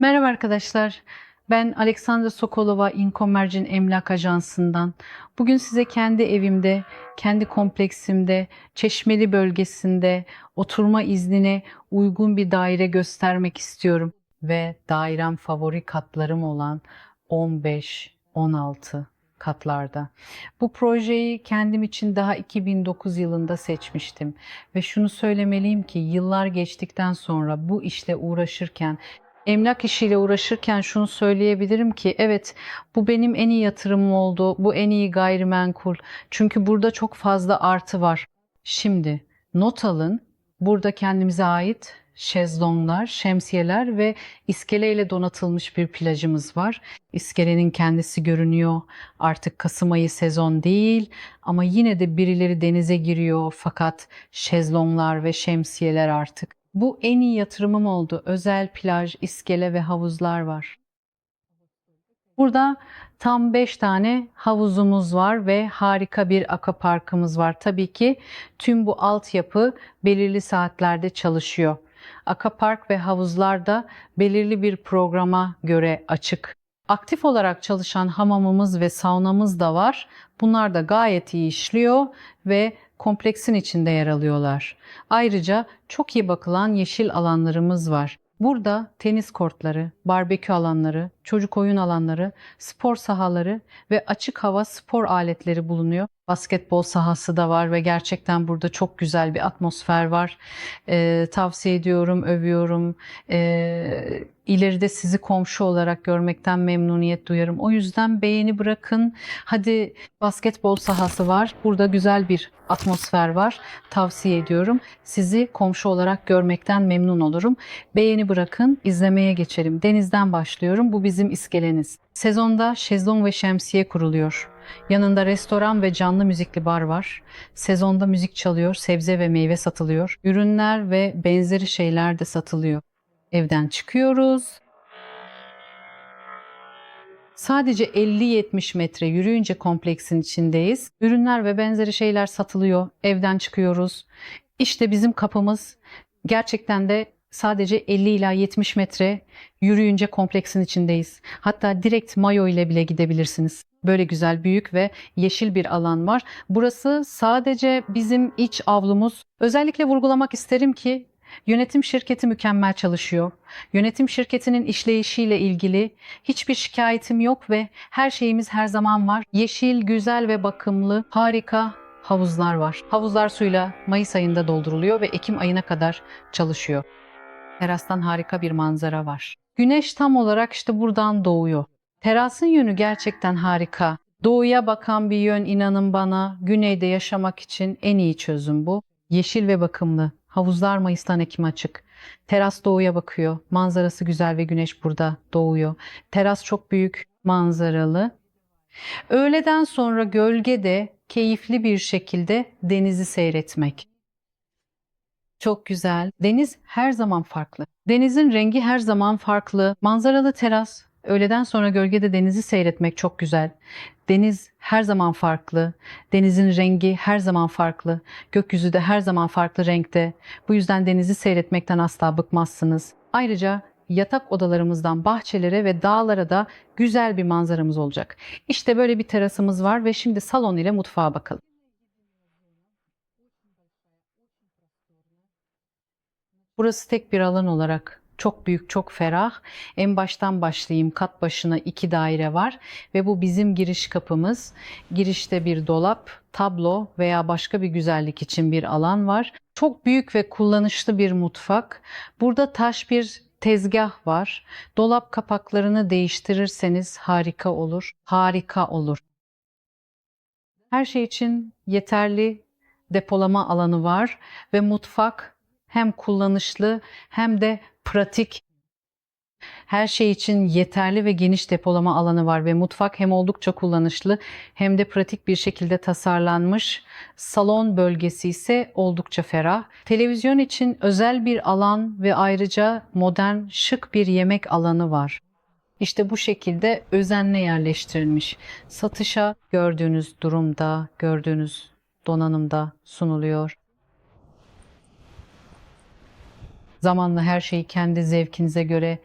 Merhaba arkadaşlar. Ben Alexandra Sokolova Incomercin Emlak Ajansı'ndan. Bugün size kendi evimde, kendi kompleksimde, Çeşmeli bölgesinde oturma iznine uygun bir daire göstermek istiyorum. Ve dairem favori katlarım olan 15, 16 katlarda. Bu projeyi kendim için daha 2009 yılında seçmiştim ve şunu söylemeliyim ki yıllar geçtikten sonra bu işle uğraşırken Emlak işiyle uğraşırken şunu söyleyebilirim ki evet bu benim en iyi yatırımım oldu. Bu en iyi gayrimenkul. Çünkü burada çok fazla artı var. Şimdi not alın. Burada kendimize ait şezlonglar, şemsiyeler ve iskeleyle donatılmış bir plajımız var. İskelenin kendisi görünüyor. Artık Kasım ayı sezon değil ama yine de birileri denize giriyor fakat şezlonglar ve şemsiyeler artık bu en iyi yatırımım oldu. Özel plaj, iskele ve havuzlar var. Burada tam 5 tane havuzumuz var ve harika bir akaparkımız var. Tabii ki tüm bu altyapı belirli saatlerde çalışıyor. Akapark ve havuzlar da belirli bir programa göre açık. Aktif olarak çalışan hamamımız ve saunamız da var. Bunlar da gayet iyi işliyor ve kompleksin içinde yer alıyorlar. Ayrıca çok iyi bakılan yeşil alanlarımız var. Burada tenis kortları, barbekü alanları, çocuk oyun alanları, spor sahaları ve açık hava spor aletleri bulunuyor. Basketbol sahası da var ve gerçekten burada çok güzel bir atmosfer var. Ee, tavsiye ediyorum, övüyorum. Ee, ileride sizi komşu olarak görmekten memnuniyet duyarım. O yüzden beğeni bırakın. Hadi basketbol sahası var. Burada güzel bir atmosfer var. Tavsiye ediyorum. Sizi komşu olarak görmekten memnun olurum. Beğeni bırakın, izlemeye geçelim. Denizden başlıyorum. Bu bizim iskeleniz. Sezonda şezlong ve şemsiye kuruluyor. Yanında restoran ve canlı müzikli bar var. Sezonda müzik çalıyor, sebze ve meyve satılıyor. Ürünler ve benzeri şeyler de satılıyor. Evden çıkıyoruz. Sadece 50-70 metre yürüyünce kompleksin içindeyiz. Ürünler ve benzeri şeyler satılıyor. Evden çıkıyoruz. İşte bizim kapımız gerçekten de sadece 50 ila 70 metre yürüyünce kompleksin içindeyiz. Hatta direkt mayo ile bile gidebilirsiniz. Böyle güzel, büyük ve yeşil bir alan var. Burası sadece bizim iç avlumuz. Özellikle vurgulamak isterim ki Yönetim şirketi mükemmel çalışıyor. Yönetim şirketinin işleyişiyle ilgili hiçbir şikayetim yok ve her şeyimiz her zaman var. Yeşil, güzel ve bakımlı, harika havuzlar var. Havuzlar suyla Mayıs ayında dolduruluyor ve Ekim ayına kadar çalışıyor. Terastan harika bir manzara var. Güneş tam olarak işte buradan doğuyor. Terasın yönü gerçekten harika. Doğuya bakan bir yön inanın bana güneyde yaşamak için en iyi çözüm bu. Yeşil ve bakımlı. Havuzlar Mayıs'tan Ekim açık. Teras doğuya bakıyor. Manzarası güzel ve güneş burada doğuyor. Teras çok büyük, manzaralı. Öğleden sonra gölgede keyifli bir şekilde denizi seyretmek. Çok güzel. Deniz her zaman farklı. Denizin rengi her zaman farklı. Manzaralı teras, öğleden sonra gölgede denizi seyretmek çok güzel. Deniz her zaman farklı. Denizin rengi her zaman farklı. Gökyüzü de her zaman farklı renkte. Bu yüzden denizi seyretmekten asla bıkmazsınız. Ayrıca yatak odalarımızdan bahçelere ve dağlara da güzel bir manzaramız olacak. İşte böyle bir terasımız var ve şimdi salon ile mutfağa bakalım. Burası tek bir alan olarak çok büyük, çok ferah. En baştan başlayayım. Kat başına iki daire var ve bu bizim giriş kapımız. Girişte bir dolap, tablo veya başka bir güzellik için bir alan var. Çok büyük ve kullanışlı bir mutfak. Burada taş bir tezgah var. Dolap kapaklarını değiştirirseniz harika olur. Harika olur. Her şey için yeterli depolama alanı var ve mutfak hem kullanışlı hem de pratik. Her şey için yeterli ve geniş depolama alanı var ve mutfak hem oldukça kullanışlı hem de pratik bir şekilde tasarlanmış. Salon bölgesi ise oldukça ferah. Televizyon için özel bir alan ve ayrıca modern, şık bir yemek alanı var. İşte bu şekilde özenle yerleştirilmiş. Satışa gördüğünüz durumda, gördüğünüz donanımda sunuluyor. Zamanla her şeyi kendi zevkinize göre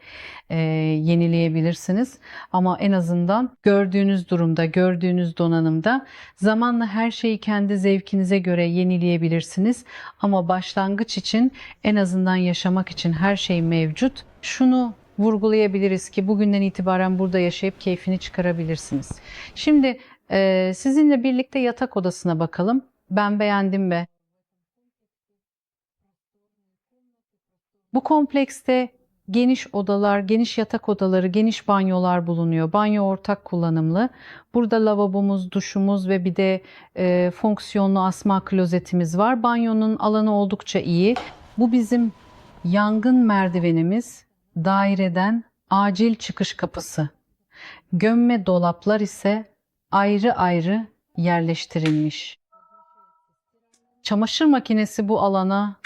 e, yenileyebilirsiniz. Ama en azından gördüğünüz durumda, gördüğünüz donanımda zamanla her şeyi kendi zevkinize göre yenileyebilirsiniz. Ama başlangıç için en azından yaşamak için her şey mevcut. Şunu vurgulayabiliriz ki bugünden itibaren burada yaşayıp keyfini çıkarabilirsiniz. Şimdi e, sizinle birlikte yatak odasına bakalım. Ben beğendim ve bu komplekste geniş odalar, geniş yatak odaları, geniş banyolar bulunuyor. Banyo ortak kullanımlı. Burada lavabomuz, duşumuz ve bir de e, fonksiyonlu asma klozetimiz var. Banyonun alanı oldukça iyi. Bu bizim yangın merdivenimiz, daireden acil çıkış kapısı. Gömme dolaplar ise ayrı ayrı yerleştirilmiş. Çamaşır makinesi bu alana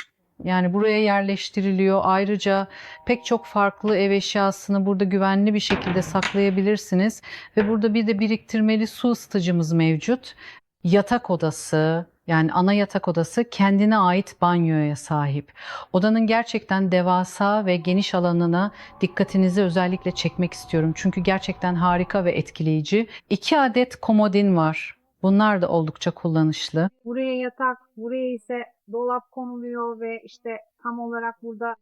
yani buraya yerleştiriliyor. Ayrıca pek çok farklı ev eşyasını burada güvenli bir şekilde saklayabilirsiniz. Ve burada bir de biriktirmeli su ısıtıcımız mevcut. Yatak odası, yani ana yatak odası kendine ait banyoya sahip. Odanın gerçekten devasa ve geniş alanına dikkatinizi özellikle çekmek istiyorum. Çünkü gerçekten harika ve etkileyici. İki adet komodin var. Bunlar da oldukça kullanışlı. Buraya yatak, buraya ise dolap konuluyor ve işte tam olarak burada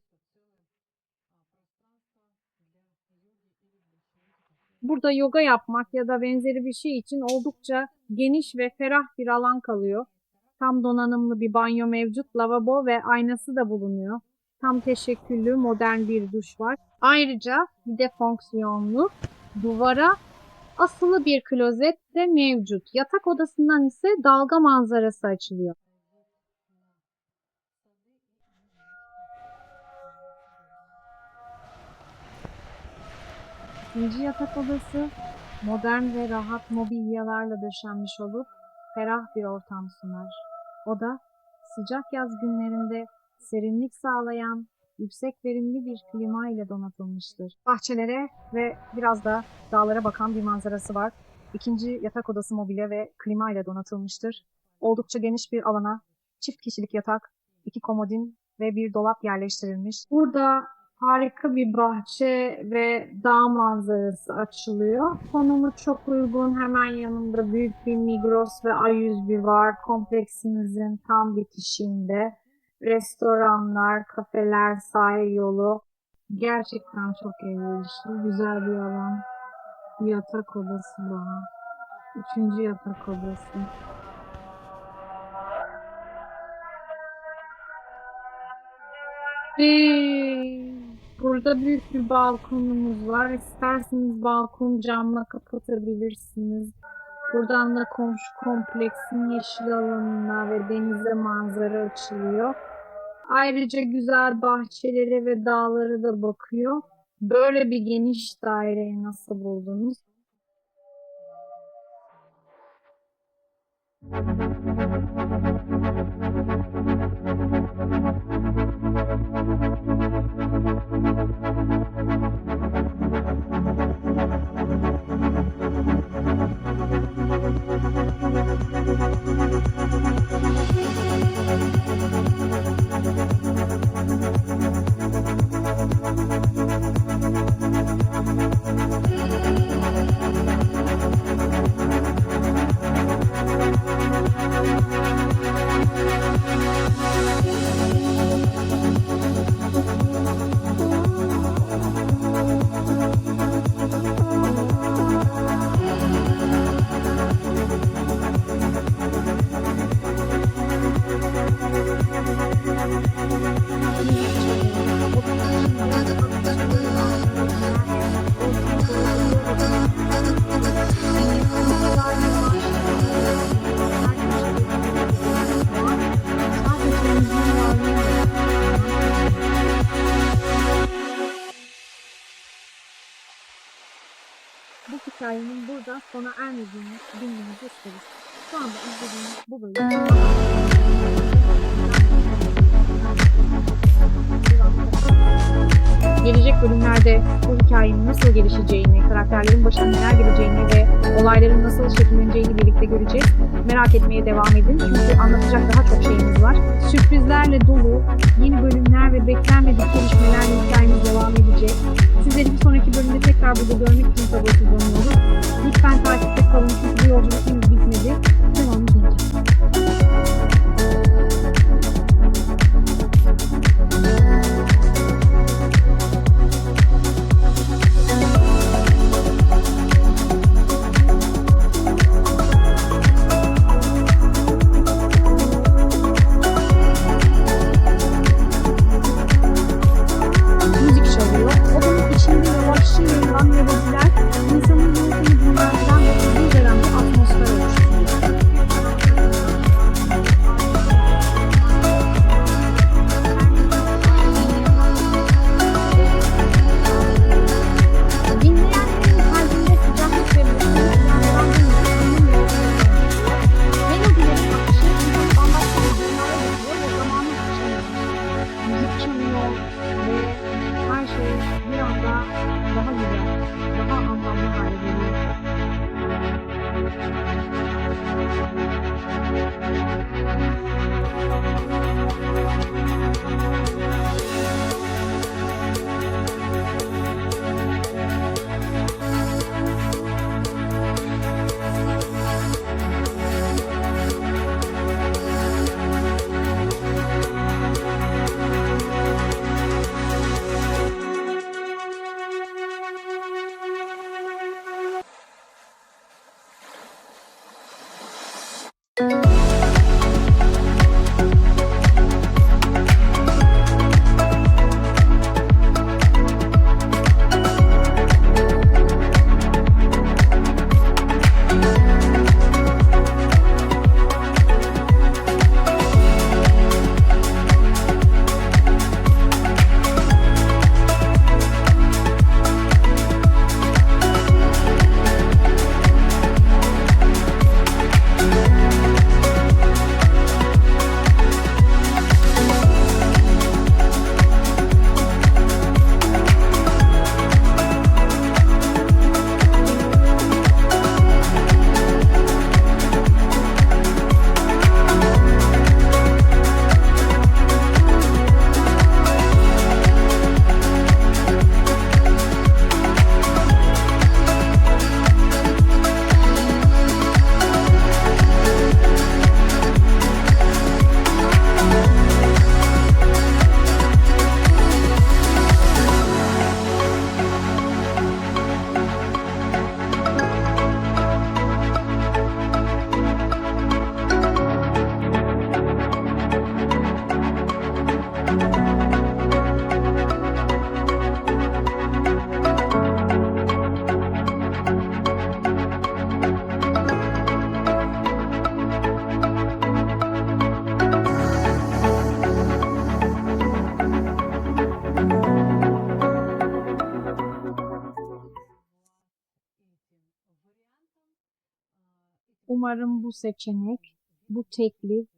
burada yoga yapmak ya da benzeri bir şey için oldukça geniş ve ferah bir alan kalıyor. Tam donanımlı bir banyo mevcut, lavabo ve aynası da bulunuyor. Tam teşekküllü modern bir duş var. Ayrıca bir de fonksiyonlu duvara asılı bir klozet de mevcut. Yatak odasından ise dalga manzarası açılıyor. İkinci yatak odası modern ve rahat mobilyalarla döşenmiş olup ferah bir ortam sunar. Oda sıcak yaz günlerinde serinlik sağlayan yüksek verimli bir klima ile donatılmıştır. Bahçelere ve biraz da dağlara bakan bir manzarası var. İkinci yatak odası mobilya ve klima ile donatılmıştır. Oldukça geniş bir alana çift kişilik yatak, iki komodin ve bir dolap yerleştirilmiş. Burada harika bir bahçe ve dağ manzarası açılıyor. Konumu çok uygun. Hemen yanında büyük bir Migros ve A101 var. Kompleksimizin tam bitişinde. Restoranlar, kafeler, sahil yolu. Gerçekten çok elverişli. Güzel bir alan. Yatak odası daha. Üçüncü yatak odası. Ve burada büyük bir balkonumuz var. İsterseniz balkon camla kapatabilirsiniz. Buradan da komşu kompleksin yeşil alanına ve denize manzara açılıyor. Ayrıca güzel bahçelere ve dağlara da bakıyor. Böyle bir geniş daireyi nasıl buldunuz? Bu hikayenin burada sona ermediğini bilmenizi isteriz. Şu anda izlediğiniz bu bölüm Gelecek bölümlerde bu hikayenin nasıl gelişeceğini, karakterlerin başına neler geleceğini ve olayların nasıl şekilleneceğini birlikte göreceğiz. Merak etmeye devam edin çünkü anlatacak daha çok şeyimiz var. Sürprizlerle dolu yeni bölümler ve beklenmedik gelişmelerle hikayemiz devam edecek. Sizleri bir sonraki bölümde tekrar burada görmek için sabırsızlanıyoruz. Lütfen takipte kalın çünkü bu yolculuk henüz bitmedi. Umarım bu seçenek, bu teklif,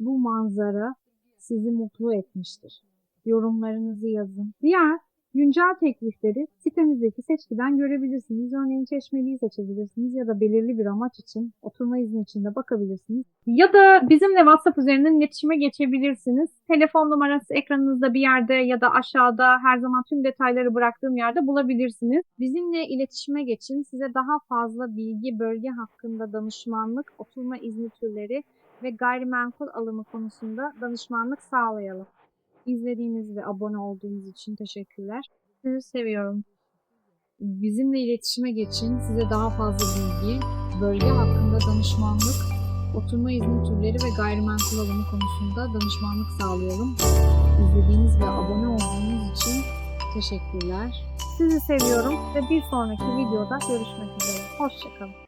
bu manzara sizi mutlu etmiştir. Yorumlarınızı yazın. Diğer güncel teklifleri sitemizdeki seçkiden görebilirsiniz. Örneğin Çeşmeli'yi seçebilirsiniz ya da belirli bir amaç için oturma izni için de bakabilirsiniz. Ya da bizimle WhatsApp üzerinden iletişime geçebilirsiniz. Telefon numarası ekranınızda bir yerde ya da aşağıda her zaman tüm detayları bıraktığım yerde bulabilirsiniz. Bizimle iletişime geçin. Size daha fazla bilgi, bölge hakkında danışmanlık, oturma izni türleri ve gayrimenkul alımı konusunda danışmanlık sağlayalım. İzlediğiniz ve abone olduğunuz için teşekkürler. Sizi seviyorum. Bizimle iletişime geçin. Size daha fazla bilgi, bölge hakkında danışmanlık, oturma izni türleri ve gayrimenkul alımı konusunda danışmanlık sağlıyorum. İzlediğiniz ve abone olduğunuz için teşekkürler. Sizi seviyorum ve bir sonraki videoda görüşmek üzere. Hoşçakalın.